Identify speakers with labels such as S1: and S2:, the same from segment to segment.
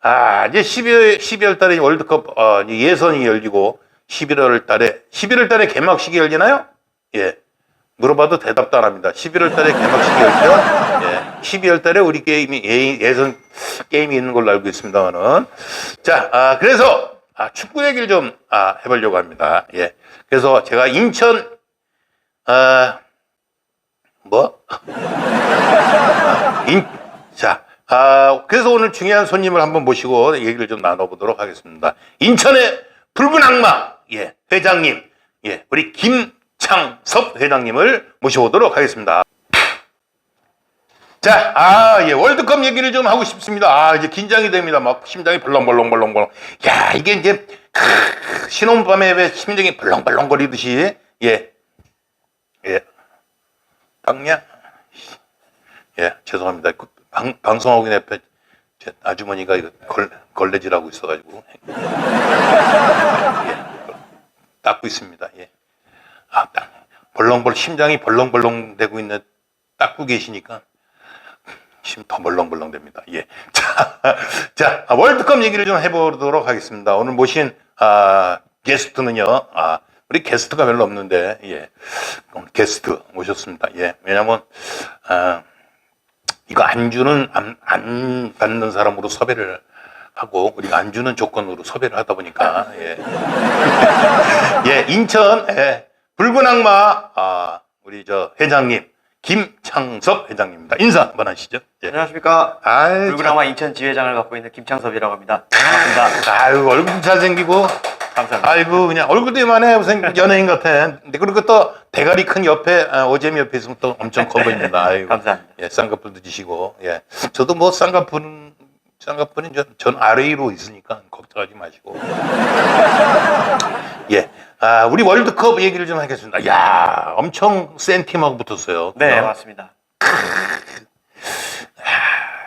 S1: 아, 이제 12월, 12월 달에 월드컵 어, 예선이 열리고 11월 달에 11월 달에 개막식이 열리나요? 예. 물어봐도 대답도 안 합니다. 11월 달에 개막식이 열죠. 예. 12월 달에 우리 게임이 예, 예선 게임이 있는 걸로 알고 있습니다만은 자, 아, 그래서 아, 축구 얘기를 좀 아, 해 보려고 합니다. 예. 그래서 제가 인천 아, 뭐? 인, 자, 아, 그래서 오늘 중요한 손님을 한번 모시고 얘기를 좀 나눠보도록 하겠습니다. 인천의 붉은 악마, 예, 회장님, 예, 우리 김창섭 회장님을 모셔보도록 하겠습니다. 자, 아, 예, 월드컵 얘기를 좀 하고 싶습니다. 아, 이제 긴장이 됩니다. 막 심장이 벌렁벌렁벌렁벌렁. 야, 이게 이제, 크, 신혼밤에 왜 심장이 벌렁벌렁거리듯이, 예, 예, 빵냐? 예, 죄송합니다. 그 방, 방송하기 옆에 제 아주머니가 이거 걸, 걸레질하고 있어가지고. 예, 닦고 있습니다. 예. 아, 딱, 벌렁벌렁, 심장이 벌렁벌렁 되고 있는, 닦고 계시니까, 심 더 벌렁벌렁 됩니다. 예. 자, 자, 아, 월드컵 얘기를 좀 해보도록 하겠습니다. 오늘 모신, 아, 게스트는요, 아, 우리 게스트가 별로 없는데, 예. 게스트 모셨습니다. 예. 왜냐면, 아, 이거 안주는 안, 안 받는 사람으로 섭외를 하고 우리가 안 주는 조건으로 섭외를 하다 보니까 예, 예 인천 예, 붉은 악마 아, 우리 저 회장님 김창섭 회장님입니다. 인사 한번 하시죠. 예.
S2: 안녕하십니까.
S1: 아이,
S2: 붉은 악마 인천 지회장을 맡고 있는 김창섭이라고 합니다. 반갑습니다.
S1: 아유 얼굴 잘생기고
S2: 감사합니다.
S1: 아이고 그냥 얼굴도 이만해 무슨 연예인 같아. 근데 그리고 또 대가리 큰 옆에 아, 오재미 옆에 있으면 또 엄청 커 보입니다. 아이고.
S2: 감사합니다.
S1: 예, 쌍꺼풀도 지시고 예. 저도 뭐 쌍꺼풀은 쌍꺼풀은 전, 전 아래로 있으니까 걱정하지 마시고. 예. 아, 우리 월드컵 얘기를 좀 하겠습니다. 야, 엄청 센 팀하고 붙었어요.
S2: 네,
S1: 그죠?
S2: 맞습니다.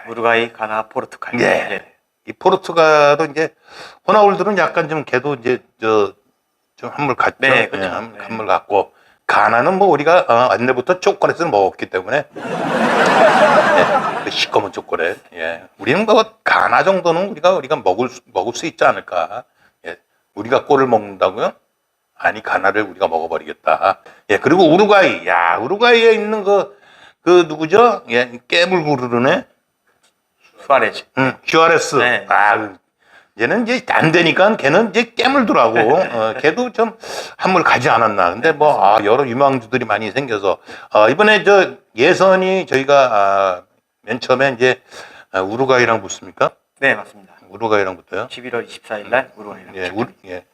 S2: 우루과이, 가나, 포르투갈.
S1: 예. 이 포르투갈도 이제 호나울들은 약간 좀 걔도 이제 저 좀 한물 갔죠.
S2: 네, 그렇죠.
S1: 예, 한-
S2: 네.
S1: 한물 갔고 가나는 뭐 우리가 어, 안내부터 초콜릿을 먹었기 때문에 예, 그 시꺼먼 초콜릿. 예. 우리는 뭐 가나 정도는 우리가 우리가 먹을 수, 먹을 수 있지 않을까. 예. 우리가 골을 먹는다고요? 아니 가나를 우리가 먹어버리겠다. 예. 그리고 우루과이. 야 우루과이에 있는 그그 누구죠? 예, 깨물 부르르네.
S2: 수아레즈.
S1: 응, 큐아레스.
S2: 네.
S1: 아, 얘는 이제 안 되니까 걔는 이제 깨물더라고. 어, 걔도 좀 한물 가지 않았나. 근데 뭐, 아, 여러 유망주들이 많이 생겨서, 어, 이번에 저 예선이 저희가, 아, 맨 처음에 이제, 아, 우루과이랑 붙습니까?
S2: 네, 맞습니다.
S1: 우루과이랑 붙어요?
S2: 11월 24일 날 우루과이랑.
S1: 예, 우, 예.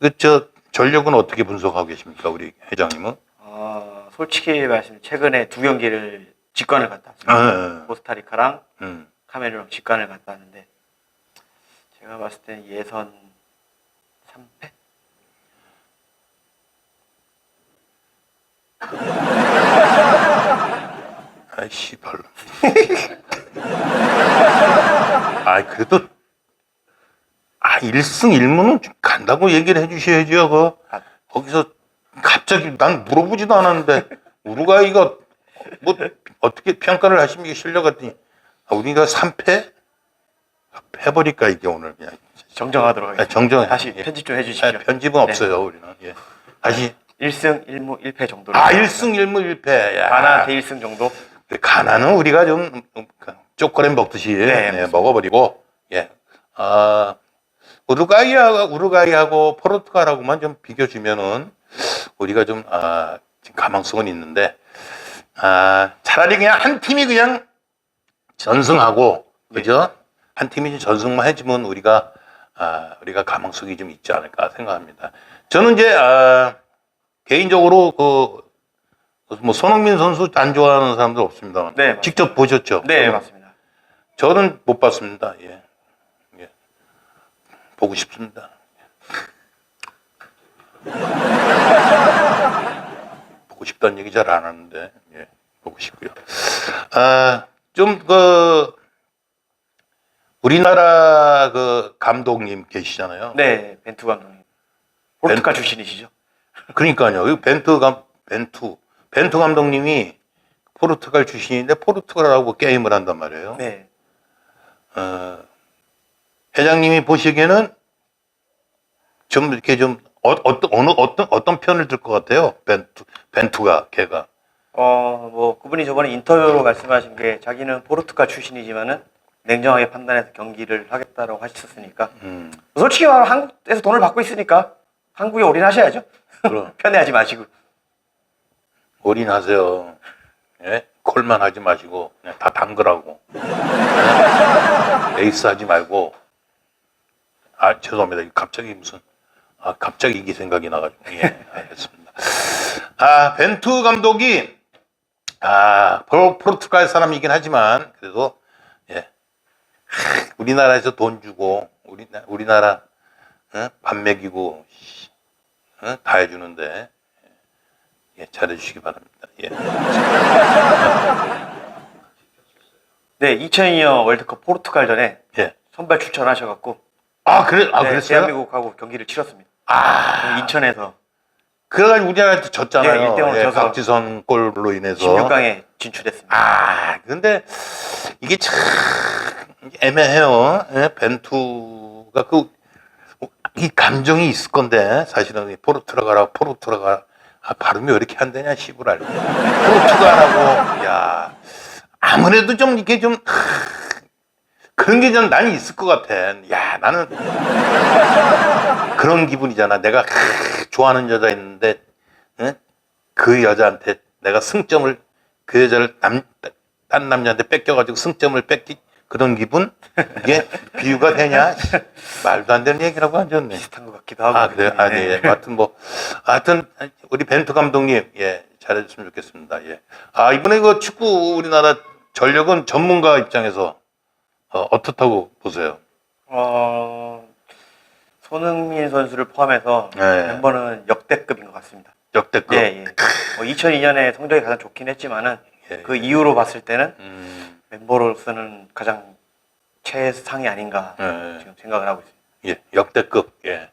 S1: 그, 저, 전력은 어떻게 분석하고 계십니까? 우리 회장님은?
S2: 어, 솔직히 말씀 최근에 두 경기를 직관을 갔다
S1: 아,
S2: 왔습니다.
S1: 예,
S2: 코스타리카랑
S1: 음.
S2: 카메루랑 직관을 갔다 왔는데 제가 봤을 때는 예선 3패?
S1: 아이씨, 별로. 아, 그래도, 아, 1승 1무는 좀 간다고 얘기를 해주셔야죠, 그.
S2: 아,
S1: 거기서 갑자기 난 물어보지도 않았는데, 우루과이가 뭐, 어떻게 평가를 하십니까, 실력 같더니, 아, 우리가 3패? 해버릴까, 이게 오늘 그냥.
S2: 정정하도록
S1: 아,
S2: 하겠습니다.
S1: 정정해.
S2: 다시
S1: 예.
S2: 편집 좀 해주십시오.
S1: 아, 편집은
S2: 네.
S1: 없어요, 우리는. 예. 다시.
S2: 1승 1무 1패 정도로.
S1: 아, 1승 1무 1패. 야.
S2: 가나 대일승 정도.
S1: 가나는 우리가 좀 음, 그 초콜릿 먹듯이
S2: 네,
S1: 예,
S2: 맞습니다.
S1: 먹어버리고 예. 아 우루과이하고 우루과이하고 포르투갈하고만 좀 비교 주면은 우리가 좀 아, 지금 가망성은 있는데 아 차라리 그냥 한 팀이 그냥 전승하고 그죠? 한 팀이 좀 전승만 해주면 우리가 아 우리가 가망성이 좀 있지 않을까 생각합니다. 저는 이제 아, 개인적으로 그 뭐 손흥민 선수 안 좋아하는 사람들 없습니다.
S2: 네.
S1: 직접 보셨죠?
S2: 네, 맞습니다.
S1: 저는 못 봤습니다. 예. 예. 보고 싶습니다. 보고 싶다는 얘기 잘 안 하는데, 예. 보고 싶고요. 아, 좀 그, 우리나라 그 감독님 계시잖아요.
S2: 네, 벤투 감독님. 포르투갈 출신이시죠?
S1: 그러니까요. 이 벤투 감, 벤투. 벤투 감독님이 포르투갈 출신인데 포르투갈하고 게임을 한단 말이에요.
S2: 네.
S1: 어, 회장님이 보시기에는 좀 이렇게 좀 어, 어떤 어느 어떤 어떤 편을 들 것 같아요? 벤투 벤투가 걔가
S2: 어, 뭐 그분이 저번에 인터뷰로 말씀하신 게 자기는 포르투갈 출신이지만은 냉정하게 판단해서 경기를 하겠다라고 하셨으니까
S1: 음,
S2: 솔직히 말하면 한국에서 돈을 받고 있으니까 한국에 올인하셔야죠.
S1: 그럼
S2: 편애하지 마시고.
S1: 올인하세요. 예? 콜만 하지 마시고 그냥 다 담그라고. 예? 에이스 하지 말고. 아 죄송합니다. 갑자기 무슨 아 갑자기 이게 생각이 나가지고 예 알겠습니다. 아 벤투 감독이 아 포- 포르투갈 사람이긴 하지만 그래도 예 하, 우리나라에서 돈 주고 우리 우리나라 어? 밥 먹이고 씨, 어? 다 해주는데 예, 잘해주시기 바랍니다. 예.
S2: 네, 2002년 월드컵 포르투갈전에
S1: 예.
S2: 선발 출전하셔갖고
S1: 아 그래 아
S2: 네,
S1: 그랬어요?
S2: 대한민국하고 경기를 치렀습니다.
S1: 아
S2: 인천에서
S1: 그래가지고 우리나라한테 졌잖아요.
S2: 예, 1대0
S1: 예,
S2: 져서
S1: 박지선 골로 인해서.
S2: 16강에 진출했습니다.
S1: 아 근데 이게 참 애매해요. 예, 벤투가 그 이 감정이 있을 건데 사실은 이 포르투갈아 포르투갈아 아, 발음이 왜 이렇게 안 되냐 시부랄 포르투갈하고 야 아무래도 좀 이렇게 좀 하, 그런 게좀 나는 있을 것 같아. 야 나는 그런 기분이잖아. 내가 하, 좋아하는 여자 있는데 응? 그 여자한테 내가 승점을 그 여자를 남, 딴 남자한테 뺏겨가지고 승점을 뺏기 그런 기분 이게 비유가 되냐 말도 안 되는 얘기라고 앉았네.
S2: 비슷한 것 같기도 하고.
S1: 아 그래요? 아니
S2: 네.
S1: 예. 하여튼 뭐 하여튼 우리 벤투 감독님 예 잘해줬으면 좋겠습니다. 예. 아 이번에 그 축구 우리나라 전력은 전문가 입장에서 어, 어떻다고 보세요?
S2: 어, 손흥민 선수를 포함해서
S1: 네.
S2: 멤버는 역대급인 것 같습니다.
S1: 역대급.
S2: 예, 예. 뭐 2002년에 성적이 가장 좋긴 했지만은
S1: 예.
S2: 그 이후로 봤을 때는
S1: 음,
S2: 멤버로서는 가장 최상이 아닌가
S1: 예.
S2: 지금 생각을 하고 있습니다.
S1: 예, 역대급. 예.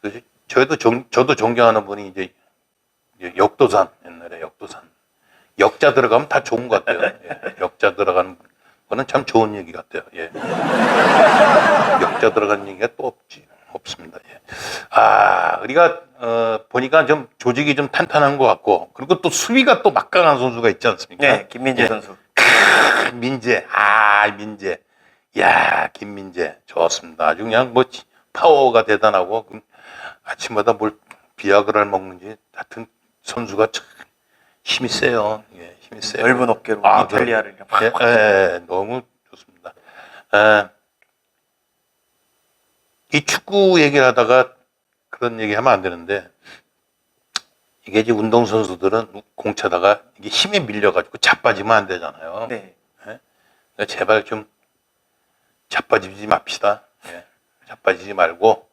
S1: 그래서 저도 종, 저도 존경하는 분이 이제 이제 역도산 옛날에 역도산 역자 들어가면 다 좋은 것 같아요. 예, 역자 들어가는 거는 참 좋은 얘기 같아요. 예. 역자 들어가는 얘기가 또 없습니다. 예. 아 우리가 어, 보니까 좀 조직이 좀 탄탄한 것 같고 그리고 또 수비가 또 막강한 선수가 있지 않습니까?
S2: 네, 김민재
S1: 예.
S2: 선수.
S1: 크, 민재, 아 민재, 야 김민재 좋습니다. 아주 그냥 뭐 치- 파워가 대단하고 그 아침마다 뭘 비아그라를 먹는지 하여튼 선수가 참 힘이 세요. 예, 힘이 세요.
S2: 넓은 어깨로
S1: 아,
S2: 이탈리아를
S1: 예,
S2: 팍
S1: 예, 너무 좋습니다. 에, 이 축구 얘기를 하다가 그런 얘기 하면 안 되는데 이게 이제 운동 선수들은 공 차다가 이게 힘에 밀려가지고 자빠지면 안 되잖아요.
S2: 네.
S1: 그러니까 제발 좀 자빠지지 맙시다. 예. 자빠지지 말고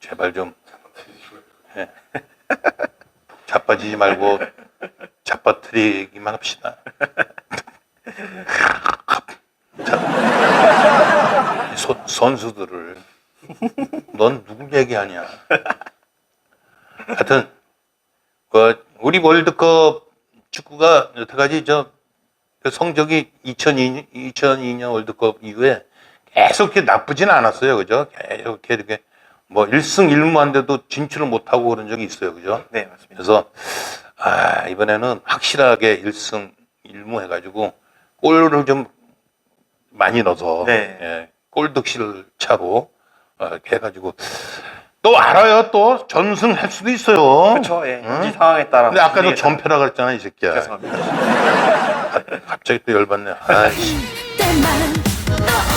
S1: 제발 좀 예. 자빠지지 말고 자빠뜨리기만 합시다. 자, 소- 선수들을 넌 누굴 얘기하냐? 하여튼 그 우리 월드컵 축구가 여태까지 저그 성적이 2002, 2002년 월드컵 이후에 계속 이렇게 나쁘진 않았어요. 그죠? 계속 이렇게, 이렇게 뭐 1승 1무한데도 진출을 못하고 그런 적이 있어요. 그죠?
S2: 네, 맞습니다.
S1: 그래서 아, 이번에는 확실하게 1승 1무 해가지고 골을 좀 많이 넣어서
S2: 네.
S1: 예, 골 득실 차로 어, 이렇게 해가지고 또 알아요. 또 전승할 수도 있어요.
S2: 그렇죠. 예.
S1: 응?
S2: 현지 상황에 따라
S1: 근데 아까도 전패라 그랬잖아 이 새끼야.
S2: 죄송합니다.
S1: 아, 갑자기 또 열받네. 아이씨.
S3: 때만